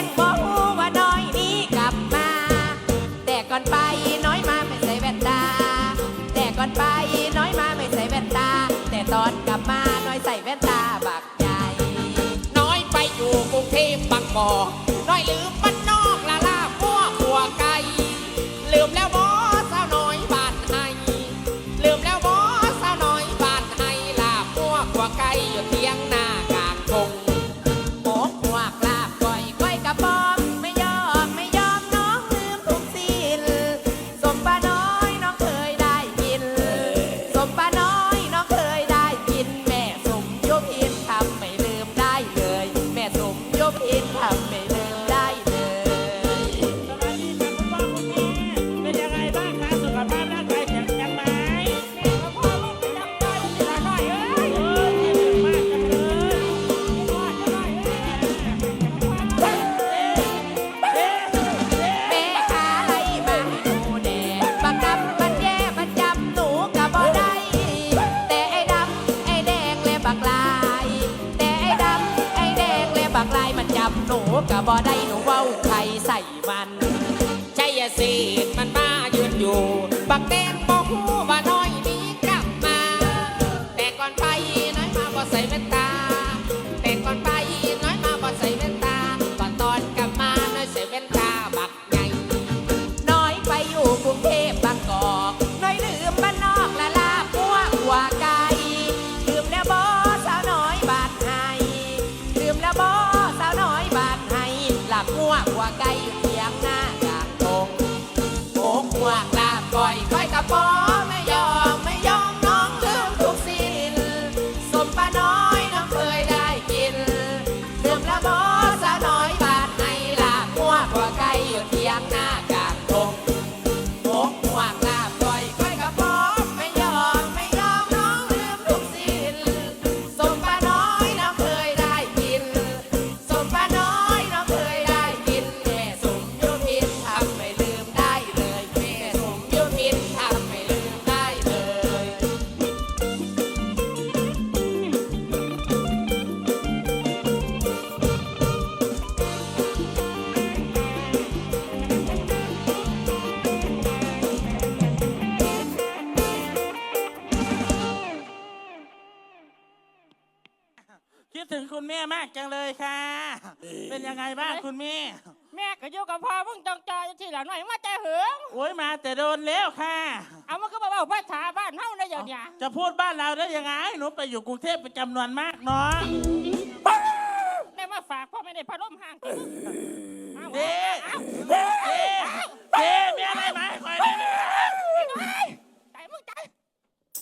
งบ่หูว่าน้อยนี้กลับมา แต่ก่อนไปน้อยมาไม่ใสแว่นตา แต่ก่อนไปน้อยมาไม่ใสแว่นตา แต่ตอนกลับมาน้อยใสแว่นตาบักใหญ่น้อยไปอยู่กรุงเทพบางบ่อน้อยลืมบ้าน บักลาย แต่ไอ้ดำไอ้แดงและบักลายมันจับหนูกะบ่ได้หนูเว้าใครใส่มัน ใช่สิาบงัวหัวไก่อยู่เทียงหน้ากากตรงโขงหัวลาบก่อยค่อยกระป๋อง คิดถึงคุณแม่มากจังเลยค่ะ เป็นยังไงบ้างคุณแม่ แม่ก็อยู่กับพ่อมึงจองจอยที่หลังหน่อยมาใจเหืองโอ้ยมาแต่โดนแล้วค่ะ เอามันก็บอกว่าษาบ้านเท่าได้อย่งเนี้ยจะพูดบ้านเราได้ยังไงหนูไปอยู่กรุงเทพเป็นจำนวนมากเนาะได้มาฝากพ่อไม่ได้พาร่มห่างกันเด็ก